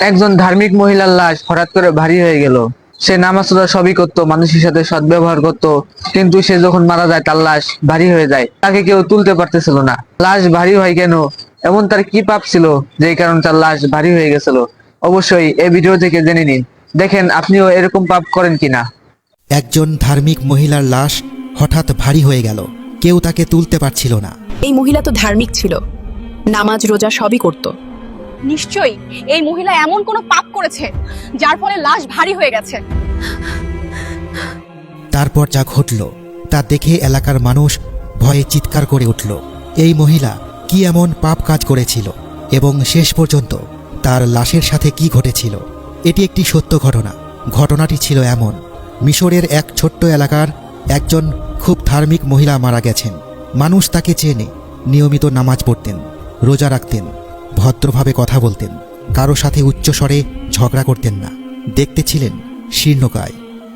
একজন ধার্মিক মহিলার লাশ হঠাৎ করে ভারী হয়ে গেল। সে নামাজ রোজা সবই করতো মানুষের সাথে সদ্ব্যবহার করত কিন্তু সে যখন মারা যায় তার লাশ ভারী হয়ে যায়। তাকে কেউ তুলতে পারতেছিল না। লাশ ভারী হয় কেন? এমন তার কি পাপ ছিল যে কারণে তার লাশ ভারী হয়ে গেছিল? অবশ্যই এই ভিডিও থেকে জেনে নিন। দেখেন আপনিও এরকম পাপ করেন কিনা একজন ধার্মিক মহিলার লাশ হঠাৎ ভারী হয়ে গেল। কেউ তাকে তুলতে পারছিল না। এই মহিলা তো ধার্মিক ছিল। নামাজ রোজা সবই করত। নিশ্চয়ই, এই মহিলা এমন কোনো পাপ করেছে, যার ফলে লাশ ভারী হয়ে গেছে। তারপর যা ঘটল, তা দেখে এলাকার মানুষ ভয়ে চিৎকার করে উঠল, এই মহিলা কি এমন পাপ কাজ করেছিল? এবং শেষ পর্যন্ত তার লাশের সাথে কি ঘটেছিল? এটি একটি সত্য ঘটনা। ঘটনাটি ছিল এমন, মিশরের এক ছোট্ট এলাকার একজন খুব ধার্মিক মহিলা মারা গেছেন। মানুষ তাকে চেনে, নিয়মিত নামাজ পড়তেন, রোজা রাখতেন। ভদ্রভাবে কথা বলতেন। কারও সাথে উচ্চস্বরে ঝগড়া করতেন না। দেখতে ছিলেন শীর্ণকায়,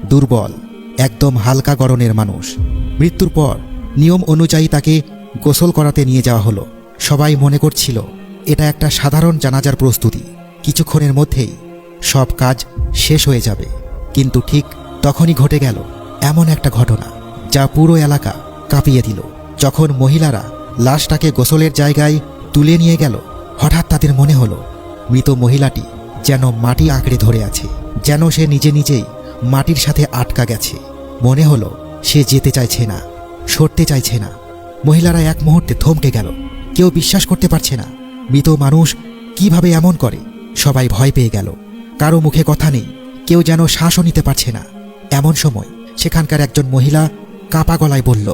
দুর্বল, একদম হালকা গরনের মানুষ। মৃত্যুর পর নিয়ম অনুযায়ী তাকে গোসল করাতে নিয়ে যাওয়া হলো। সবাই মনে করছিল, এটা একটা সাধারণ জানাজার প্রস্তুতি। কিছুক্ষণের মধ্যেই সব কাজ শেষ হয়ে যাবে। কিন্তু ঠিক তখনই ঘটে গেল এমন একটা ঘটনা, যা পুরো এলাকা কাঁপিয়ে দিল। যখন মহিলারা লাশটাকে গোসলের জায়গায় তুলে নিয়ে গেল হঠাৎ তাদের মনে হলো, মৃত মহিলাটি যেন মাটি আঁকড়ে ধরে আছে, যেন সে নিজে নিজেই মাটির সাথে আটকা গেছে। মনে হলো, সে যেতে চাইছে না, সরতে চাইছে না। মহিলারা এক মুহূর্তে থমকে গেল, কেউ বিশ্বাস করতে পারছে না, মৃত মানুষ কীভাবে এমন করে? সবাই ভয় পেয়ে গেল, কারও মুখে কথা নেই, কেউ যেন শ্বাসও নিতে পারছে না। এমন সময় সেখানকার একজন মহিলা কাপা গলায় বলল,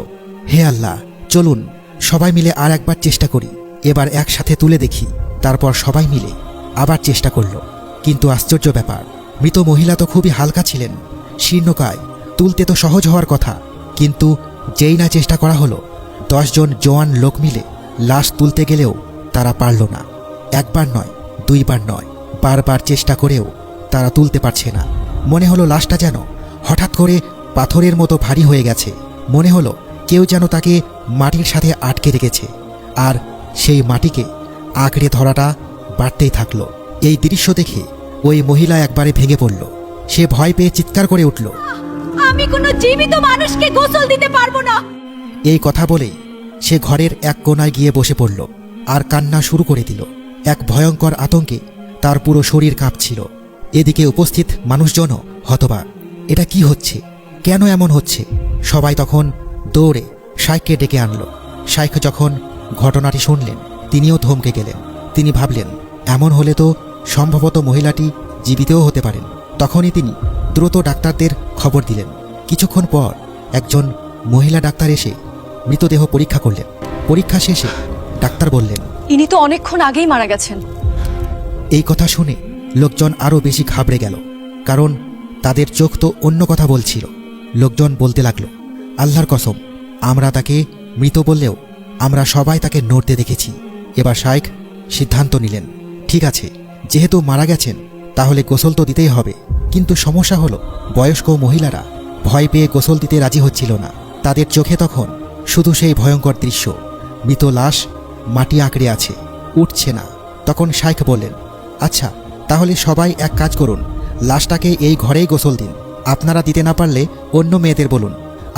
হে আল্লাহ, চলুন, সবাই মিলে আর একবার চেষ্টা করি। এবার একসাথে তুলে দেখি, তারপর সবাই মিলে আবার চেষ্টা করল। কিন্তু আশ্চর্য ব্যাপার, মৃত মহিলা তো খুবই হালকা ছিলেন। শীর্ণকায়, তুলতে তো সহজ হওয়ার কথা। কিন্তু যেই না চেষ্টা করা হলো দশজন জোয়ান লোক মিলে লাশ তুলতে গেলেও তারা পারল না। একবার নয়, দুইবার নয়, বারবার চেষ্টা করেও তারা তুলতে পারছে না। মনে হলো লাশটা যেন হঠাৎ করে পাথরের মতো ভারী হয়ে গেছে। মনে হলো কেউ যেন তাকে মাটির সাথে আটকে রেখেছে। আর সেই মাটিকে আঁকড়ে ধরাটা বাড়তেই থাকল। এই দৃশ্য দেখে ওই মহিলা একবারে ভেঙে পড়ল। সে ভয় পেয়ে চিৎকার করে উঠল। আমি কোনো জীবিত মানুষকে গোসল দিতে পারব না। এই কথা বলেই সে ঘরের এক কোনায় গিয়ে বসে পড়ল আর কান্না শুরু করে দিল। এক ভয়ঙ্কর আতঙ্কে তার পুরো শরীর কাঁপছিল। এদিকে উপস্থিত মানুষজনও হতবাক। এটা কি হচ্ছে? কেন এমন হচ্ছে? সবাই তখন দৌড়ে শাইককে ডেকে আনলো। শাইখ যখন ঘটনাটি শুনলেন তিনিও ধমকে গেলেন। তিনি ভাবলেন এমন হলে তো সম্ভবত মহিলাটি জীবিতও হতে পারেন। তখনই তিনি দ্রুত ডাক্তারদের খবর দিলেন। কিছুক্ষণ পর একজন মহিলা ডাক্তার এসে মৃতদেহ পরীক্ষা করলেন। পরীক্ষা শেষে ডাক্তার বললেন ইনি তো অনেকক্ষণ আগেই মারা গেছেন। এই কথা শুনে লোকজন আরও বেশি ঘাবড়ে গেল কারণ তাদের চোখ তো অন্য কথা বলছিল। লোকজন বলতে লাগল আল্লাহর কসম আমরা তাকে মৃত বললেও আমরা সবাই তাকে নড়তে দেখেছি। এবার শাইখ সিদ্ধান্ত নিলেন, ঠিক আছে, যেহেতু মারা গেছেন, তাহলে গোসল তো দিতেই হবে। কিন্তু সমস্যা হলো, বয়স্ক মহিলারা ভয় পেয়ে গোসল দিতে রাজি হচ্ছিল না। তাদের চোখে তখন শুধু সেই ভয়ঙ্কর দৃশ্য। মৃত লাশ মাটি আঁকড়ে আছে, উঠছে না। তখন শাইখ বললেন আচ্ছা তাহলে সবাই এক কাজ করুন, লাশটাকে এই ঘরেই গোসল দিন। আপনারা দিতে না পারলে অন্য মেয়েদের বলুন,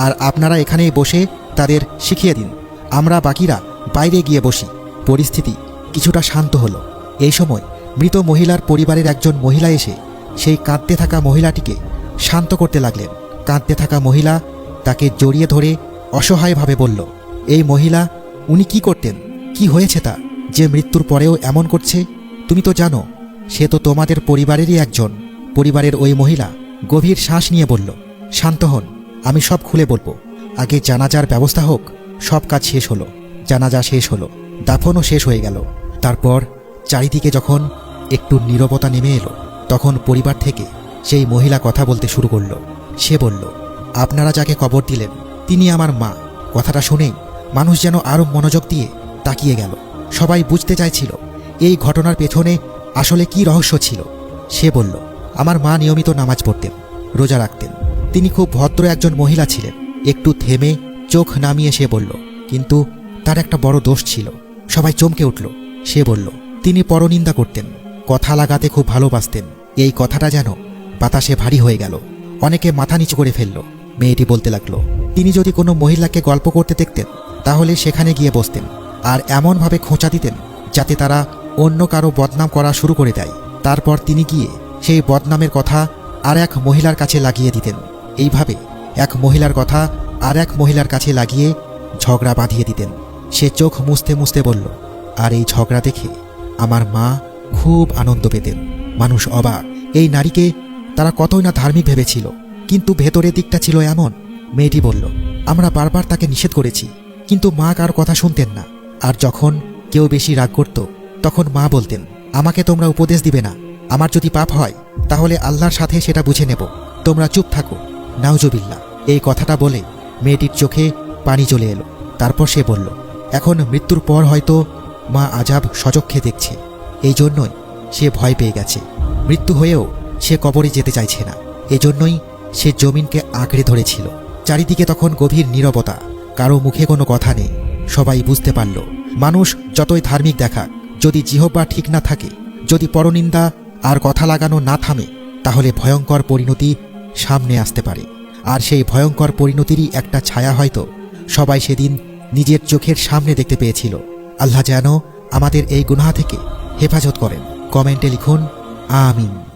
আর আপনারা এখানেই বসে তাদের শিখিয়ে দিন। আমরা বাকিরা বাইরে গিয়ে বসি। পরিস্থিতি কিছুটা শান্ত হলো। এই সময় মৃত মহিলার পরিবারের একজন মহিলা এসে সেই কাঁদতে থাকা মহিলাটিকে শান্ত করতে লাগলেন। কাঁদতে থাকা মহিলা তাকে জড়িয়ে ধরে অসহায়ভাবে বলল, এই মহিলা, উনি কি করতেন? কি হয়েছে তা? যে মৃত্যুর পরেও এমন করছে? তুমি তো জানো, সে তো তোমাদের পরিবারেরই একজন। পরিবারের ওই মহিলা গভীর শ্বাস নিয়ে বলল, শান্ত হন, আমি সব খুলে বলব। আগে জানাজার ব্যবস্থা হোক সব কাজ শেষ হলো, জানাজা শেষ হলো, দাফনও শেষ হয়ে গেল। তারপর চারিদিকে যখন একটু নীরবতা নেমে এলো, তখন পরিবার থেকে সেই মহিলা কথা বলতে শুরু করল। সে বলল, আপনারা যাকে কবর দিলেন, তিনি আমার মা। কথাটা শুনেই মানুষ যেন আরও মনোযোগ দিয়ে তাকিয়ে গেল। সবাই বুঝতে চাইছিল, এই ঘটনার পেছনে আসলে কি রহস্য ছিল। সে বলল, আমার মা নিয়মিত নামাজ পড়তেন, রোজা রাখতেন। তিনি খুব ভদ্র একজন মহিলা ছিলেন, একটু থেমে চোখ নামিয়ে সে বলল, কিন্তু তার একটা বড় দোষ ছিল। সবাই চমকে উঠল। সে বলল, তিনি পরনিন্দা করতেন, কথা লাগাতে খুব ভালোবাসতেন। এই কথাটা যেন বাতাসে ভারী হয়ে গেল। অনেকে মাথা নিচু করে ফেলল। মেয়েটি বলতে লাগল, তিনি যদি কোনো মহিলাকে গল্প করতে দেখতেন, তাহলে সেখানে গিয়ে বসতেন, আর এমনভাবে খোঁচা দিতেন যাতে তারা অন্য কারও বদনাম করা শুরু করে দেয়। তারপর তিনি গিয়ে সেই বদনামের কথা আর এক মহিলার কাছে লাগিয়ে দিতেন। এইভাবে এক মহিলার কথা আর এক মহিলার কাছে লাগিয়ে ঝগড়া বাঁধিয়ে দিতেন। সে চোখ মুছতে মুছতে বলল, আর এই ঝগড়া দেখে আমার মা খুব আনন্দ পেতেন। মানুষ অবাক, এই নারীকে তারা কতই না ধার্মিক ভেবেছিল, কিন্তু ভেতরের দিকটা ছিল এমন। মেয়েটি বলল, আমরা বারবার তাকে নিষেধ করেছি, কিন্তু মা কার কথা শুনতেন না। আর যখন কেউ বেশি রাগ করত, তখন মা বলতেন, আমাকে তোমরা উপদেশ দিবে না, আমার যদি পাপ হয়, তাহলে আল্লাহর সাথে সেটা বুঝে নেব। তোমরা চুপ থাকো নাউজবিল্লা এই কথাটা বলে মেয়েটির চোখে পানি চলে এলো। তারপর সে বলল, এখন মৃত্যুর পর হয়তো মা আজাব সচক্ষে দেখছে। এই জন্যই সে ভয় পেয়ে গেছে। মৃত্যু হয়েও সে কবরে যেতে চাইছে না। এজন্যই সে জমিনকে আঁকড়ে ধরেছিল। চারিদিকে তখন গভীর নীরবতা। কারও মুখে কোনো কথা নেই। সবাই বুঝতে পারল, মানুষ যতই ধার্মিক দেখাক, যদি জিহবা ঠিক না থাকে, যদি পরনিন্দা আর কথা লাগানো না থামে, তাহলে ভয়ঙ্কর পরিণতি সামনে আসতে পারে। আর সেই ভয়ঙ্কর পরিণতিরই একটা ছায়া হয়তো। সবাই সেদিন নিজের চোখের সামনে দেখতে পেয়েছিল। আল্লাহ যেন আমাদের এই গুনাহা থেকে হেফাজত করেন। কমেন্টে লিখুন, আমিন।